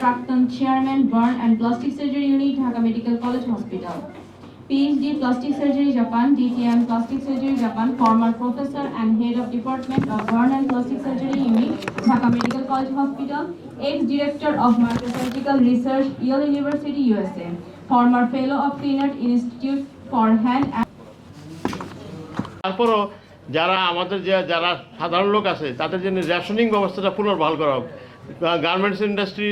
প্রাক্তন chairman burn and plastic surgery unit, Dhaka medical college hospital. PhD plastic surgery Japan DTM plastic surgery Japan former professor and head of department of burn and plastic surgery unit, Dhaka medical college hospital. Ex director of microsurgical research Yale university USA former fellow of Kleinert institute for hand and তারপরও যারা আমাদের যে, যারা সাধারণ লোক আছে, তাদের জন্য রেশনিং ব্যবস্থাটা পুনর্বহাল করা হোক। গার্মেন্টস ইন্ডাস্ট্রি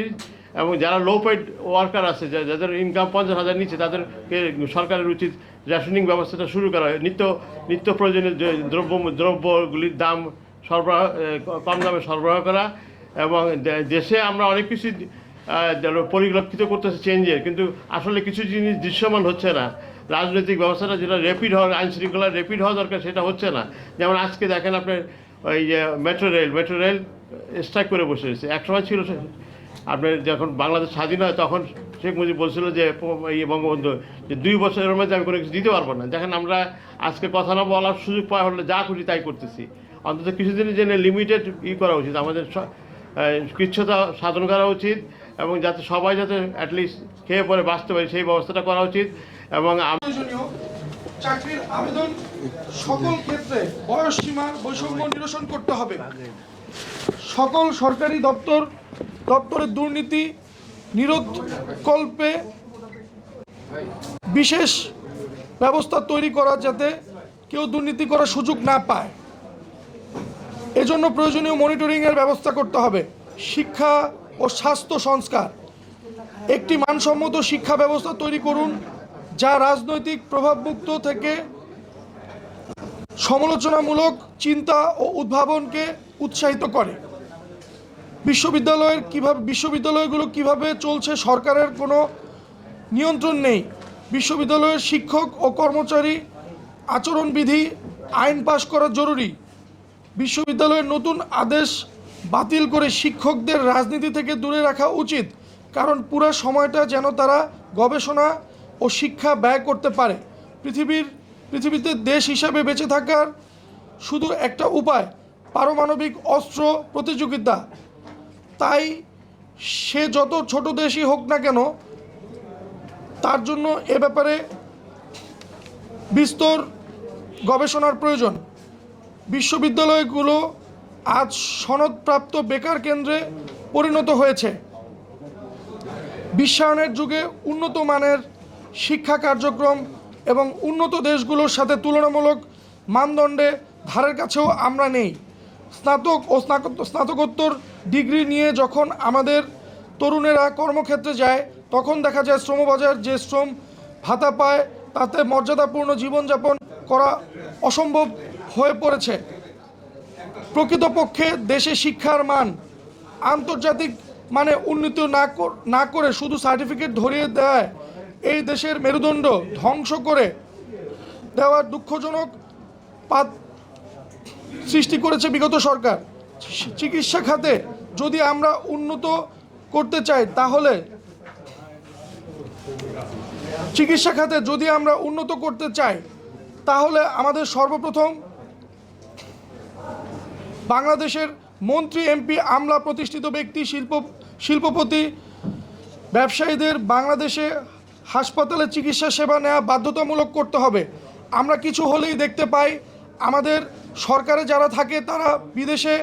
এবং যারা লো পেড ওয়ার্কার আছে যাদের ইনকাম পঞ্চাশ হাজার নিচে, তাদেরকে সরকারের উচিত রেশনিং ব্যবস্থাটা শুরু করা। হয় নিত্য নিত্য প্রয়োজনীয় দ্রব্য, দ্রব্যগুলির দাম সরবরাহ কম দামে সরবরাহ করা এবং দেশে আমরা অনেক কিছু পরিলক্ষিত করতেছে চেঞ্জের কিন্তু আসলে কিছু জিনিস দৃশ্যমান হচ্ছে না। রাজনৈতিক ব্যবস্থাটা যেটা র্যাপিড হওয়ার আইন শৃঙ্খলা র্যাপিড হওয়া দরকার, সেটা হচ্ছে না। যেমন আজকে দেখেন আপনার ওই যে metro rail metro rail strike করে বসে রয়েছে। একসময় ছিল আপনার যখন বাংলাদেশ স্বাধীন হয়, তখন শেখ মুজিব বলছিল যে এই বঙ্গবন্ধু, যে দুই বছরের মধ্যে আমি কোনো কিছু দিতে পারব না। দেখেন আমরা আজকে কথা না বলার সুযোগ পাওয়া হলে যা খুশি তাই করতেছি। অন্তত কিছুদিনের জন্য লিমিটেড ই করা উচিত। আমাদের কৃচ্ছতা সাধন করা উচিত এবং যাতে সবাই যাতে অ্যাটলিস্ট খেয়ে পরে বাঁচতে পারে, সেই ব্যবস্থাটা করা উচিত এবং চাকরির আবেদন সকল ক্ষেত্রে বয়স সীমার বৈষম্য নিরসন করতে হবে। সকল সরকারি দপ্তর দপ্তরের দুর্নীতি নিরোধকল্পে বিশেষ ব্যবস্থা তৈরি করা যাতে কেউ দুর্নীতি করার সুযোগ না পায়। এজন্য প্রয়োজনীয় মনিটরিংয়ের ব্যবস্থা করতে হবে। শিক্ষা ও স্বাস্থ্য সংস্কার। একটি মানসম্মত শিক্ষা ব্যবস্থা তৈরি করুন, যা রাজনৈতিক প্রভাবমুক্ত থেকে সমালোচনামূলক চিন্তা ও উদ্ভাবনকে উৎসাহিত করে। বিশ্ববিদ্যালয়ের কীভাবে বিশ্ববিদ্যালয়গুলো কীভাবে চলছে সরকারের কোনো নিয়ন্ত্রণ নেই। বিশ্ববিদ্যালয়ের শিক্ষক ও কর্মচারী আচরণবিধি আইন পাশ করা জরুরি। বিশ্ববিদ্যালয়ের নতুন আদেশ বাতিল করে শিক্ষকদের রাজনীতি থেকে দূরে রাখা উচিত, কারণ পুরো সময়টা যেন তারা গবেষণা ও শিক্ষা ব্যয় করতে পারে। পৃথিবীর পৃথিবীতে দেশ হিসাবে বেঁচে থাকার শুধু একটা উপায়, পারমাণবিক অস্ত্র প্রতিযোগিতা। তাই সে যত ছোট দেশই হোক না কেন, তার জন্য এ ব্যাপারে বিস্তর গবেষণার প্রয়োজন। বিশ্ববিদ্যালয়গুলো আজ সনদপ্রাপ্ত বেকার কেন্দ্রে পরিণত হয়েছে। বিশ্বায়নের যুগে উন্নত মানের শিক্ষা কার্যক্রম এবং উন্নত দেশগুলোর সাথে তুলনামূলক মানদণ্ডে ধারের কাছেও আমরা নেই। স্নাতক ও স্নাতক- স্নাতকোত্তর ডিগ্রি নিয়ে যখন আমাদের তরুণেরা কর্মক্ষেত্রে যায়, তখন দেখা যায় শ্রমবাজার যে শ্রম ভাতা পায়, তাতে মর্যাদাপূর্ণ জীবনযাপন করা অসম্ভব হয়ে পড়েছে। প্রকৃতপক্ষে দেশে শিক্ষার মান আন্তর্জাতিক মানে উন্নীত না না করে শুধু সার্টিফিকেট ধরিয়ে দেয়, এই দেশের মেরুদণ্ড ধ্বংস করে দেওয়ার দুঃখজনক পাত সৃষ্টি করেছে বিগত সরকার। চিকিৎসা খাতে যদি আমরা উন্নত করতে চাই, তাহলে চিকিৎসা খাতে যদি আমরা উন্নত করতে চাই, তাহলে আমাদের সর্বপ্রথম বাংলাদেশের মন্ত্রী, এমপি, আমলা প্রতিষ্ঠিত ব্যক্তি, শিল্প, শিল্পপতি, ব্যবসায়ীদের বাংলাদেশে হাসপাতালে চিকিৎসা সেবা নেওয়া বাধ্যতামূলক করতে হবে। আমরা কিছু হলেই দেখতে পাই আমাদের সরকারে যারা থাকে, তারা বিদেশে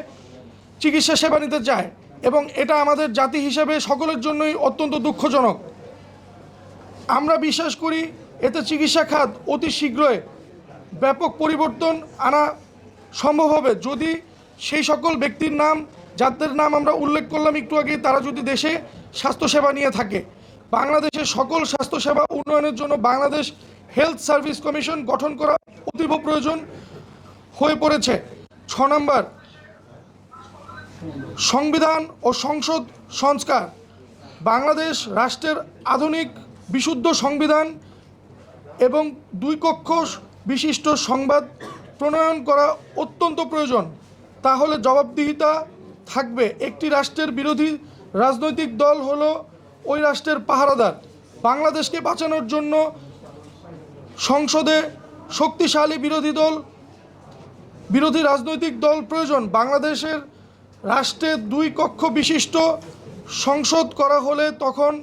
চিকিৎসা সেবা নিতে চায় এবং এটা আমাদের জাতি হিসেবে সকলের জন্যই অত্যন্ত দুঃখজনক। আমরা বিশ্বাস করি এতে চিকিৎসা খাত অতি শীঘ্রই ব্যাপক পরিবর্তন আনা সম্ভব হবে। যদি সেই সকল ব্যক্তির নাম যাদের নাম আমরা উল্লেখ করলাম একটু আগে তারা যদি দেশে স্বাস্থ্যসেবা নিয়ে থাকে, বাংলাদেশের সকল স্বাস্থ্যসেবা উন্নয়নের জন্য বাংলাদেশ হেলথ সার্ভিস কমিশন গঠন করা অতীব প্রয়োজন। হয়ে পড়েছে। ছ নম্বর, সংবিধান ও সংসদ সংস্কার। বাংলাদেশ রাষ্ট্রের আধুনিক, বিশুদ্ধ সংবিধান এবং দুই কক্ষ বিশিষ্ট সংবাদ প্রণয়ন করা অত্যন্ত প্রয়োজন। তাহলে জবাবদিহিতা থাকবে একটি রাষ্ট্রের বিরোধী রাজনৈতিক দল হলো ওই রাষ্ট্রের পাহারাদার। বাংলাদেশকে বাঁচানোর জন্য সংসদে শক্তিশালী বিরোধী দল বিরোধী রাজনৈতিক দল প্রয়োজন। বাংলাদেশের রাষ্ট্রে দুই কক্ষ বিশিষ্ট। সংসদ করা হলে তখন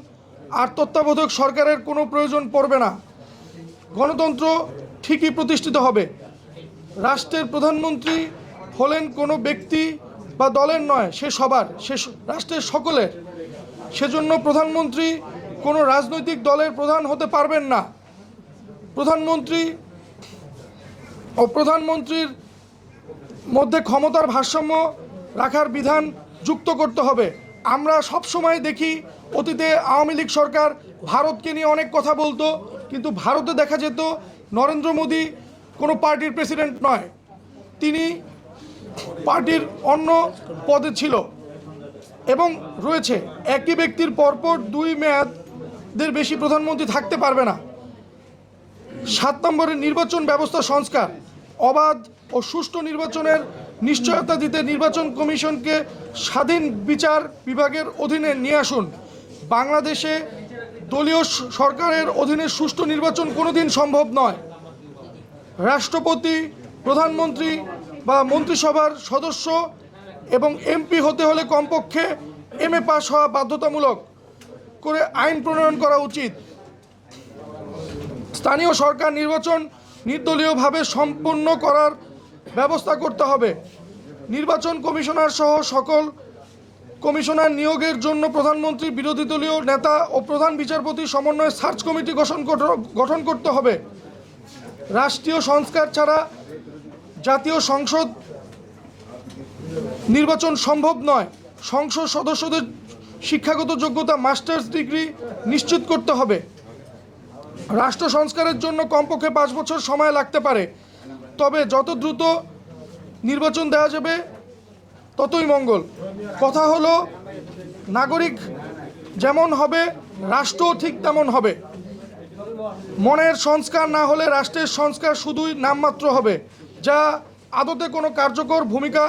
আর তত্ত্বাবধায়ক সরকারের কোনো প্রয়োজন পড়বে না। গণতন্ত্র ঠিকই প্রতিষ্ঠিত হবে। রাষ্ট্রের প্রধানমন্ত্রী হলেন কোনো ব্যক্তি বা দলের নয়, সে সবার, সে রাষ্ট্রের সকলের। সেজন্য প্রধানমন্ত্রী কোনো রাজনৈতিক দলের প্রধান হতে পারবেন না। প্রধানমন্ত্রী ও প্রধানমন্ত্রীর মধ্যে ক্ষমতার ভারসাম্য রাখার বিধান যুক্ত করতে হবে। আমরা সব সময় দেখি অতীতে আওয়ামী লীগ সরকার ভারতকে নিয়ে অনেক কথা বলতো, কিন্তু ভারতে দেখা যেত নরেন্দ্র মোদী কোনো পার্টির প্রেসিডেন্ট নয়। তিনি পার্টির অন্য পদে ছিল এবং রয়েছে। একই ব্যক্তির পরপর দুই মেয়াদের বেশি প্রধানমন্ত্রী থাকতে পারবে না। সাত নম্বরের নির্বাচন ব্যবস্থা সংস্কার, অবাধ ও সুষ্ঠু নির্বাচনের নিশ্চয়তা দিতে নির্বাচন কমিশনকে স্বাধীন বিচার বিভাগের অধীনে নিয়ে আসুন। বাংলাদেশে দলীয় সরকারের অধীনে সুষ্ঠু নির্বাচন কোনোদিন সম্ভব নয়। রাষ্ট্রপতি, প্রধানমন্ত্রী বা মন্ত্রিসভার সদস্য এবং এমপি হতে হলে কমপক্ষে এম এ পাস হওয়া বাধ্যতামূলক করে আইন প্রণয়ন করা উচিত। স্থানীয় সরকার নির্বাচন নির্দলীয়ভাবে সম্পন্ন করার ব্যবস্থা করতে হবে। নির্বাচন কমিশনার সহ সকল কমিশনার নিয়োগের জন্য প্রধানমন্ত্রী, বিরোধী দলীয় নেতা ও প্রধান বিচারপতি সমন্বয়ে সার্চ কমিটি গঠন গঠন করতে হবে। রাষ্ট্রীয় সংস্কার ছাড়া জাতীয় সংসদ নির্বাচন সম্ভব নয়। সংসদ সদস্যদের শিক্ষাগত যোগ্যতা, মাস্টার্স ডিগ্রি নিশ্চিত করতে হবে। রাষ্ট্র সংস্কারের জন্য কমপক্ষে পাঁচ বছর সময় লাগতে পারে। তবে যত দ্রুত নির্বাচন দেওয়া যাবে, ততই মঙ্গল। কথা হলো, নাগরিক যেমন হবে, রাষ্ট্রও ঠিক তেমন হবে। মনের সংস্কার না হলে রাষ্ট্রের সংস্কার শুধুই নামমাত্র হবে, যা আদতে কোনো কার্যকর ভূমিকা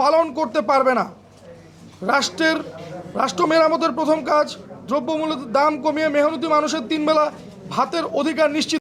পালন করতে পারবে না। রাষ্ট্রের, রাষ্ট্র মেরামতের প্রথম কাজ, দ্রব্যমূল্যের দাম কমিয়ে মেহনতি মানুষের তিনবেলা ভাতের অধিকার নিশ্চিত